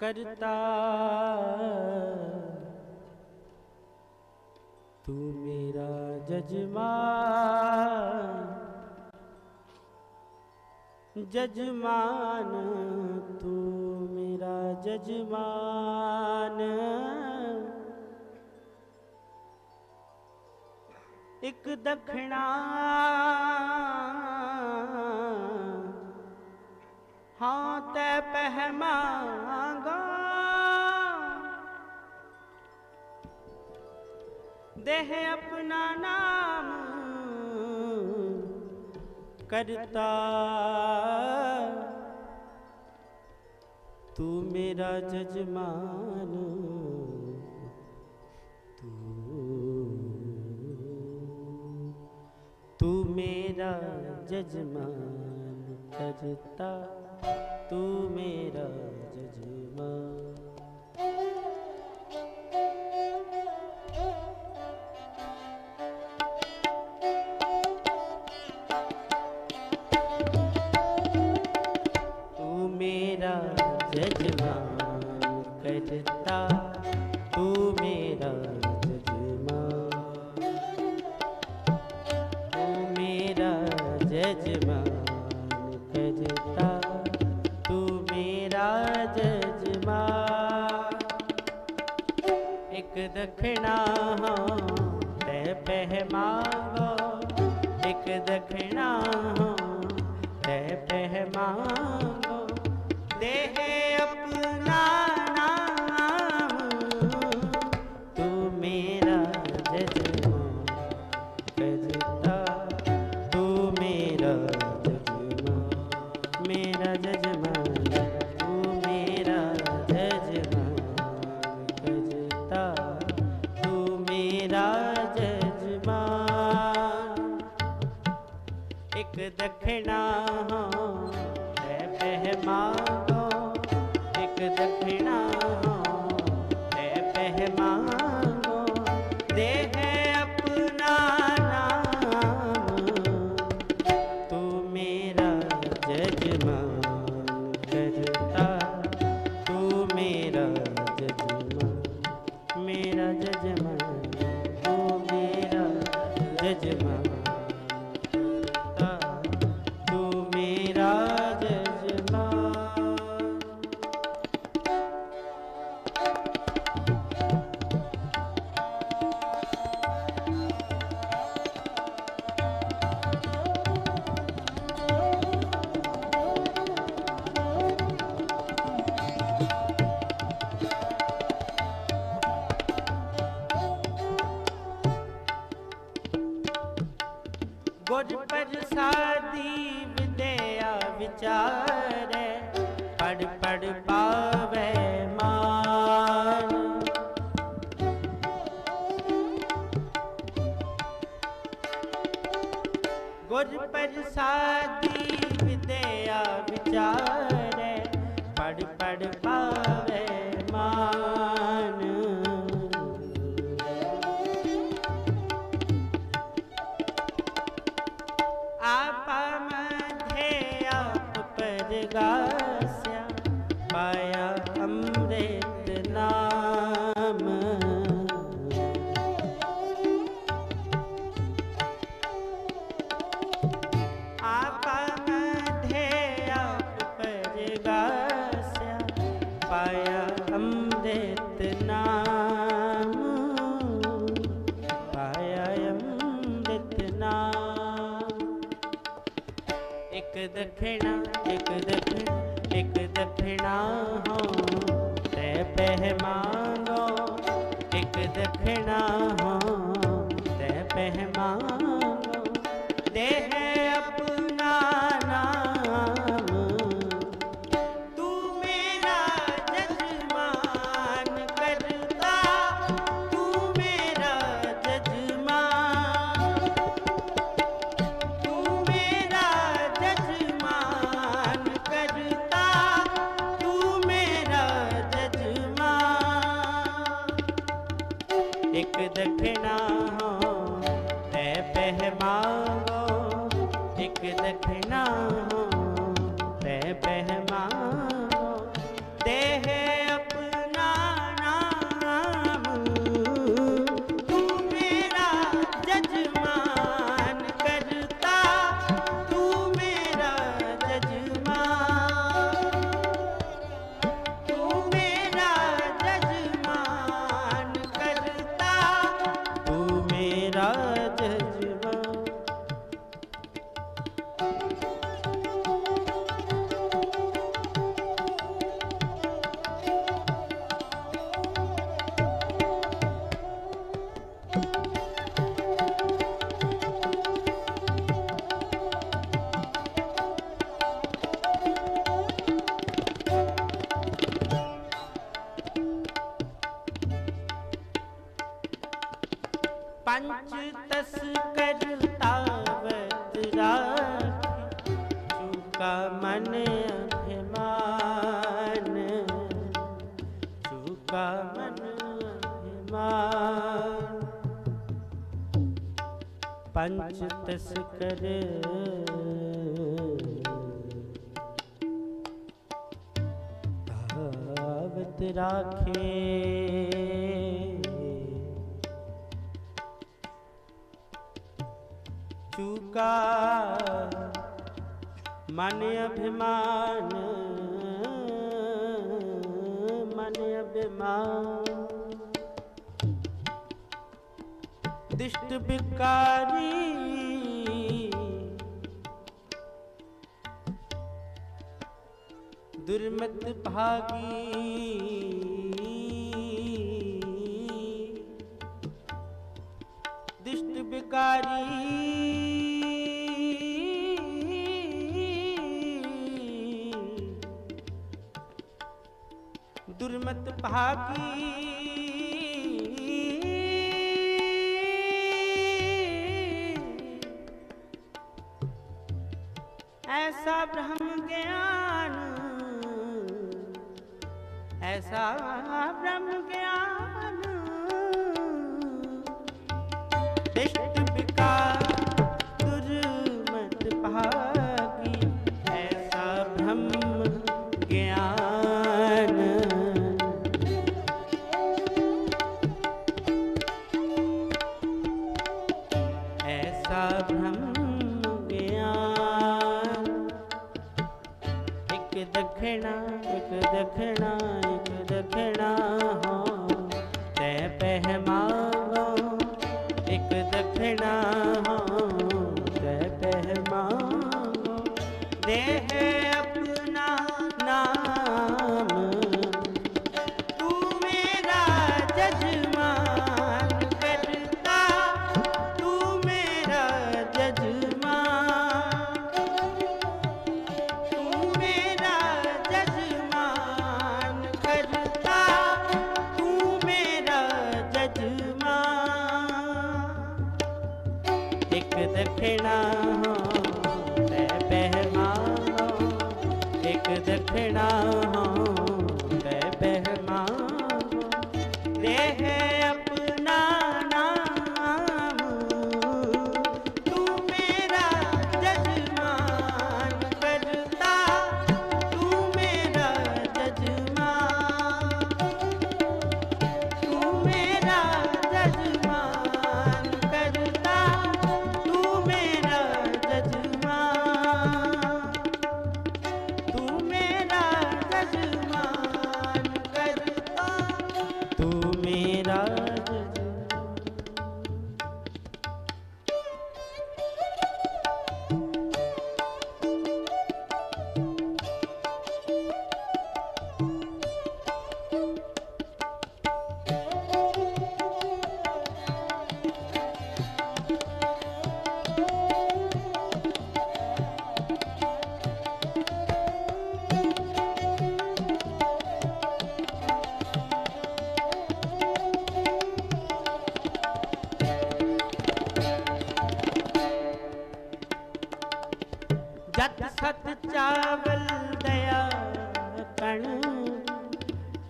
ਕਰਤਾ। ਤੂੰ ਮੇਰਾ ਜਜਮਾਨ ਜਜਮਾਨ ਤੂੰ ਮੇਰਾ ਜਜਮਾਨ। ਇੱਕ ਦਖਣਾ। ਹਾਂ ਤੈ ਪਹਿਮਾਂਗਾ ਦੇਹ ਆਪਣਾ ਨਾਮ ਕਰਤਾ। ਤੂੰ ਮੇਰਾ ਜਜਮਾਨ, ਤੂੰ ਤੂੰ ਮੇਰਾ ਜਜਮਾਨ ਕਰਤਾ। ਤੂੰ ਮੇਰਾ ਜਜਮਾਨ ਇੱਕ ਦਖਣਾ ਤੇ ਪਹਿ ਮੰਗੋ ਇੱਕ ਦਖਣਾ ਤੇ ਪਹਿ ਮੇਰਾ ਜਜਮਾਨ ਇੱਕ ਦਖਣਾ ਹੈ ਪਹਿ ਮੰਗੋ ਇੱਕ ਦਖਣਾ ਜਜਮਾਨ ਗੁਰ ਪ੍ਰਸਾਦੀ ਵਿਦਿਆ ਵਿਚਾਰੈ ਪੜ ਪੜ ਪਾਵੇ ਮਾਨ। ਗੁਰ ਪ੍ਰਸਾਦੀ ਵਿਦਿਆ ਵਿਚਾਰੈ ਪੜ ਪੜ ਪਾਵੇ ਇੱਕ ਦਖਣਾ ਇੱਕ ਦਖਣਾ ਇੱਕ ਦਖਣਾ ਹੋ ਤੇ ਪਹਿ ਮੰਗੋ ਇੱਕ ਦਖਣਾ ਹੋ ਤੇ ਪਹਿ ਮੰਗੋ ਦੇਹ ਤਸ ਰਾਖੇ। ਚੁਕਾ ਮਨ ਅਭਿਮਾਨ ਮਨ ਅਭਿਮਾਨ। ਦਿਸ਼ਟ ਬਿਕਾਰੀ ਦੁਰਮਤ ਭਾਗੀ ਦਿਸ਼ਟ ਬਿਕਾਰੀ ਦੁਰਮਤ ਭਾਗੀ ਐਸਾ ਬ੍ਰਹਮ ਗਿਆਨ ਐਸਾ ਬ੍ਰਹਮ ਗਿਆਨ ਦਿਸ਼ਟ ਇੱਕ ਦਖਣਾ ਇੱਕ ਦਖਣਾ ਇੱਕ ਦਖਣਾ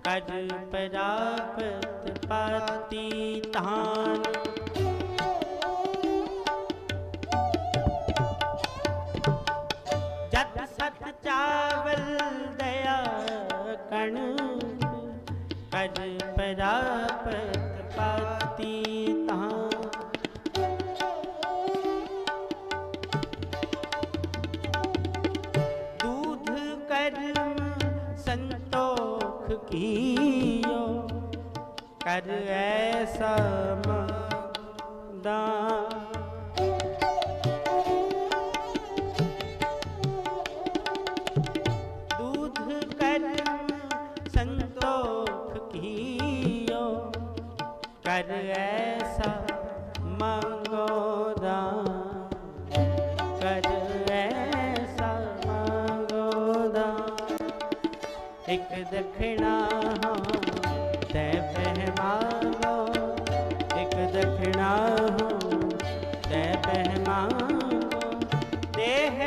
ਕਜ ਪ੍ਰਾਪਤ ਪਾਤੀ ਤਾਨ ਜਤ ਸਤ ਚਾਵਲ ਦਇਆ ਕਣ ਕਜ ਪ੍ਰਾਪਤ ਪਾਤੀ ਤਾਨ दूध कर्म संतोख ਦੁਖ ਕੀਓ। ਕਰ ਐਸਾ ਮਦਾਂ ਇੱਕ ਦਖਣਾ ਹਾਂ ਤੈ ਪਹਿਮਾਨੋ। ਇੱਕ ਦਖਣਾ ਹਾਂ ਤੈ ਪਹਿਮਾਨੋ। ਦੇਹ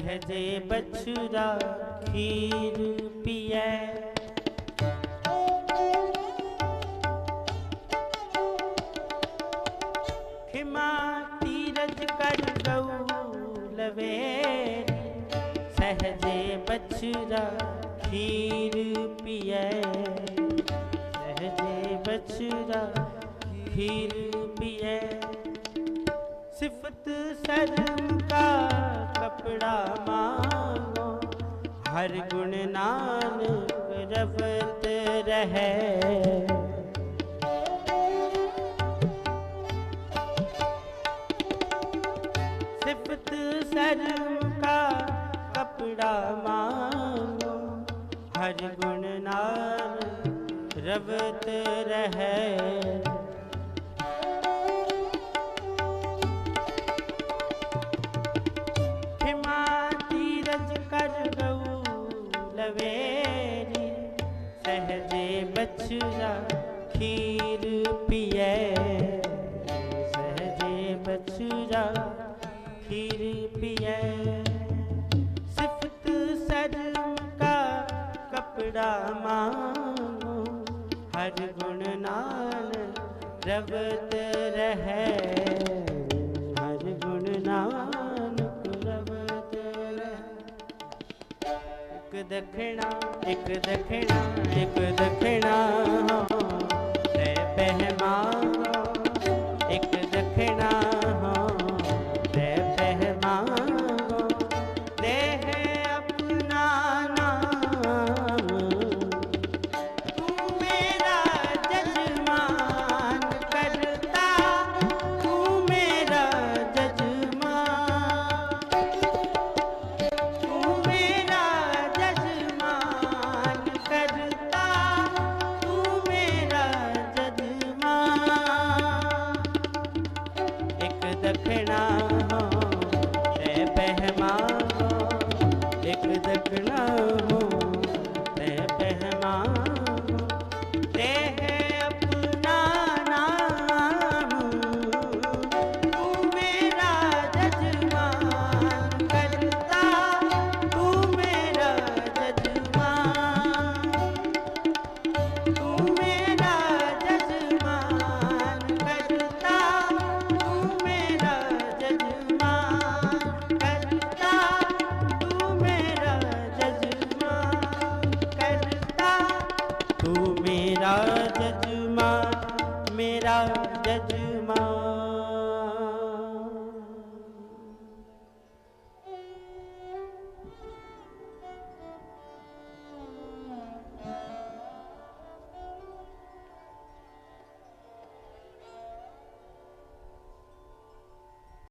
ਸਹਜੇ ਬਛੜਾ ਖੀਰ ਪੀਐ। ਖਿਮਾ ਤੀਰਜ ਕਰ ਗਉ ਲਵੇ ਸਹਜੇ ਬਛੜਾ ਖੀਰ ਪੀਐ। ਸਹਜੇ ਬਛੜਾ ਖੀਰ ਪੀਐ। ਸਿਫਤ ਸਰਮ ਕਾ ਕਪੜਾ ਮਾਂਗੋ ਹਰ ਗੁਣ ਨਾਨਕ ਰਵਤ ਰਹੈ ਸਿਫਤ ਸਰਮ ਕਾ ਕਪੜਾ ਮਾਂਗੋ ਹਰ ਗੁਣ ਨਾਨਕ ਰਵਤ ਰਹੈ ਲਵੇਰੀ ਸਹਜੇ ਬਛੜਾ ਖੀਰ ਪੀਐ ਸਹਜੇ ਬਛੜਾ ਖੀਰ ਪੀਐ ਸਿਫਤ ਸਰਮ ਕਾ ਕਪੜਾ ਮਾਂਗੋ, ਹਰ ਗੁਣ ਨਾਲ ਰਵਤ ਰਹੈ। ਇੱਕ ਦਖਣਾ ਇੱਕ ਦਖਣਾ ਇੱਕ ਦਖਣਾ। ਤੇ না হয়